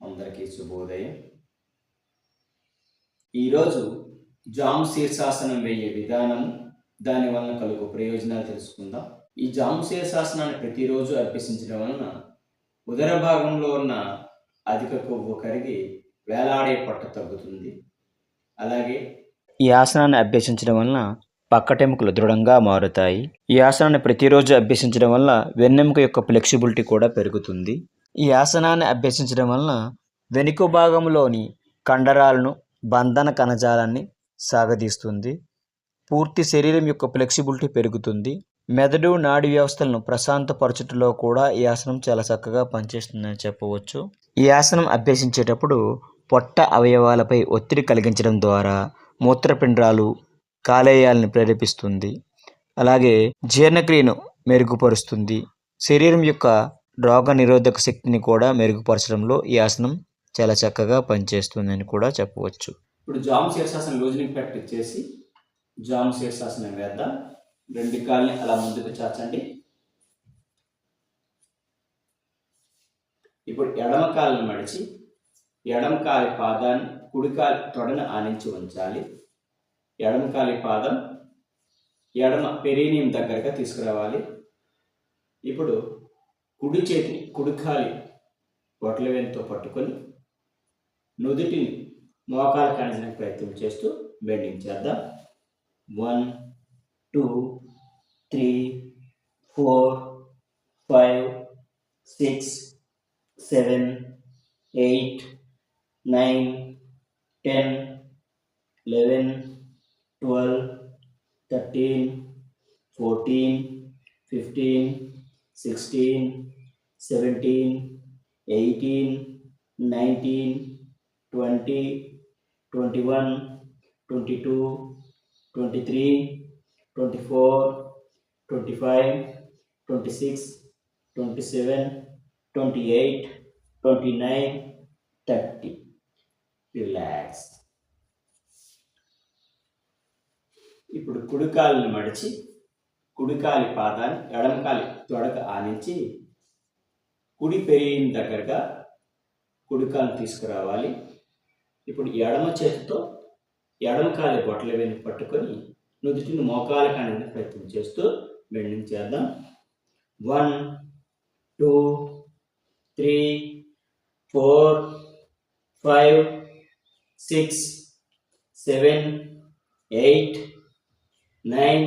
అందరికీ శుభోదయం. ఈరోజు జాము శీర్షాసనం వేయే విధానం దాని వలన కలుగు ప్రయోజనాలు తెలుసుకుందాం. ఈ జాము శీర్షాసనాన్ని ప్రతిరోజు అభ్యసించడం వలన ఉదర భాగంలో ఉన్న అధిక కొవ్వు కరిగి వేలాడే పొట్ట తగ్గుతుంది. అలాగే ఈ ఆసనాన్ని అభ్యసించడం వలన పక్కటెముకలు దృఢంగా మారుతాయి. ఈ ఆసనాన్ని ప్రతిరోజు అభ్యసించడం వల్ల వెన్నెముక యొక్క ఫ్లెక్సిబిలిటీ కూడా పెరుగుతుంది. ఈ ఆసనాన్ని అభ్యసించడం వలన వెనుక భాగంలోని కండరాలను బంధన కణజాలాన్ని సాగదీస్తుంది. పూర్తి శరీరం యొక్క ఫ్లెక్సిబిలిటీ పెరుగుతుంది. మెదడు నాడి వ్యవస్థలను ప్రశాంతపరచుటలో కూడా ఈ ఆసనం చాలా చక్కగా పనిచేస్తుందని చెప్పవచ్చు. ఈ ఆసనం అభ్యసించేటప్పుడు పొట్ట అవయవాలపై ఒత్తిడి కలిగించడం ద్వారా మూత్రపిండాలు కాలేయాలను ప్రేరేపిస్తుంది. అలాగే జీర్ణక్రియను మెరుగుపరుస్తుంది. శరీరం యొక్క రోగ నిరోధక శక్తిని కూడా మెరుగుపరచడంలో ఈ ఆసనం చాలా చక్కగా పనిచేస్తుందని కూడా చెప్పవచ్చు. ఇప్పుడు జామ్ శీర్షాసనం లూజనింగ్ ప్రాక్టీస్ చేసి జామ్ శీర్షాసనం వేద్దాం. రెండు కాళ్ళని అలా ముందుకు చాచండి. ఇప్పుడు ఎడమ కాళ్ళని మడిచి ఎడమ కాలి పాదాన్ని కుడి కాలి తొడను ఆనించి ఉంచాలి. ఎడమ కాలి పాదం ఎడమ పెరీనియం దగ్గరగా తీసుకురావాలి. ఇప్పుడు కుడి చేతిని కుడి బొట్ల పట్టుకొని నుదుటిని మోకాలు కానించడానికి ప్రయత్నం చేస్తూ బెండింగ్ చేద్దాం. One two three four five six seven eight nine ten eleven twelve thirteen fourteen fifteen sixteen seventeen eighteen nineteen twenty twenty one twenty two twenty three twenty four twenty five twenty six twenty seven twenty eight twenty nine thirty relax ఇప్పుడు కుడికాలను మడిచి కుడికాలి పాదాన్ని ఎడమకాలి తొడక ఆనించి కుడి పెరిగిన దగ్గరగా కుడికాలు తీసుకురావాలి. ఇప్పుడు ఎడమ చేతితో ఎడమకాలి బొట్టల వెను పట్టుకొని నుదుటిని మోకాల కాని ప్రయత్నం చేస్తూ బెండింగ్ చేద్దాం. One two three four five six seven eight nine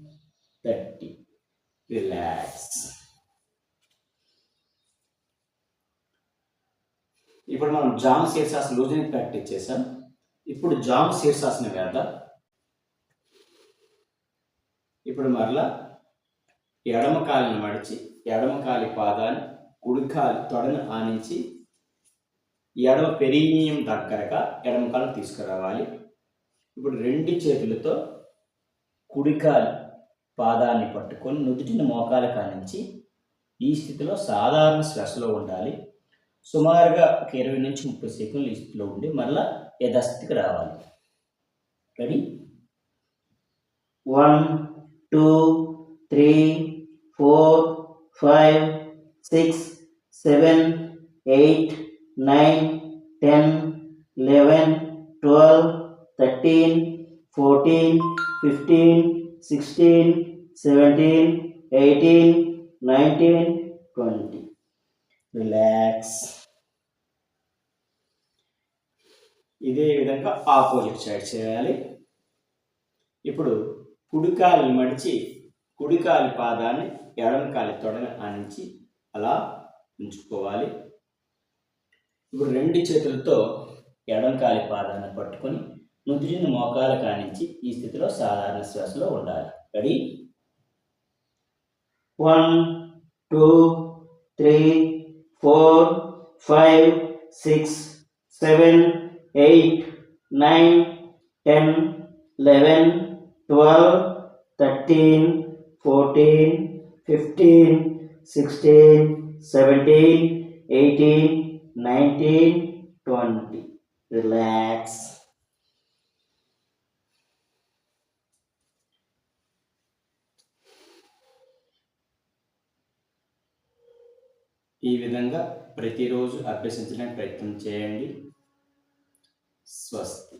thirty relax ఇప్పుడు మనం జామ్ శీర్షాసనం లూజనింగ్ ప్రాక్టీస్ చేసాం ఇప్పుడు జామ్ శీర్షాసనం వేద్దాం. ఇప్పుడు మరలా ఎడమ కాలిని మడిచి ఎడమ కాలి పాదాన్ని కుడి కాలి తొడను ఆనించి ఎడమ పెరీనియం దగ్గరగా ఎడమ కాలు తీసుకురావాలి. ఇప్పుడు రెండు చేతులతో కుడికాలి పాదాన్ని పట్టుకొని నుదుటిని మోకాల కానించి ఈ స్థితిలో సాధారణ శ్వాసలో ఉండాలి. సుమారుగా ఒక ఇరవై నుంచి ముప్పై సెకండ్లు ఈ స్థితిలో ఉండి మరలా యథాస్థితికి రావాలి. Ready one two three four five six seven eight nine ten eleven twelve thirteen fourteen fifteen sixteen seventeen eighteen nineteen twenty relax ఇదే విధంగా ఆపోజిట్ సైడ్ చేయాలి. ఇప్పుడు కుడికాలు మడిచి కుడికాలి పాదాన్ని ఎడమ కాలి తొడని ఆనించి అలా ఉంచుకోవాలి. ఇప్పుడు రెండు చేతులతో ఎడమ కాలి పాదాన్ని పట్టుకొని నుదుటిని మోకాలు కానించి ఈ స్థితిలో సాధారణ శ్వాసలో ఉండాలి. Ready one two three four five six seven eight nine ten eleven twelve thirteen fourteen fifteen sixteen seventeen eighteen nineteen twenty relax ఈ విధంగా ప్రతిరోజు అభ్యసించడానికి ప్రయత్నం చేయండి. స్వస్తి.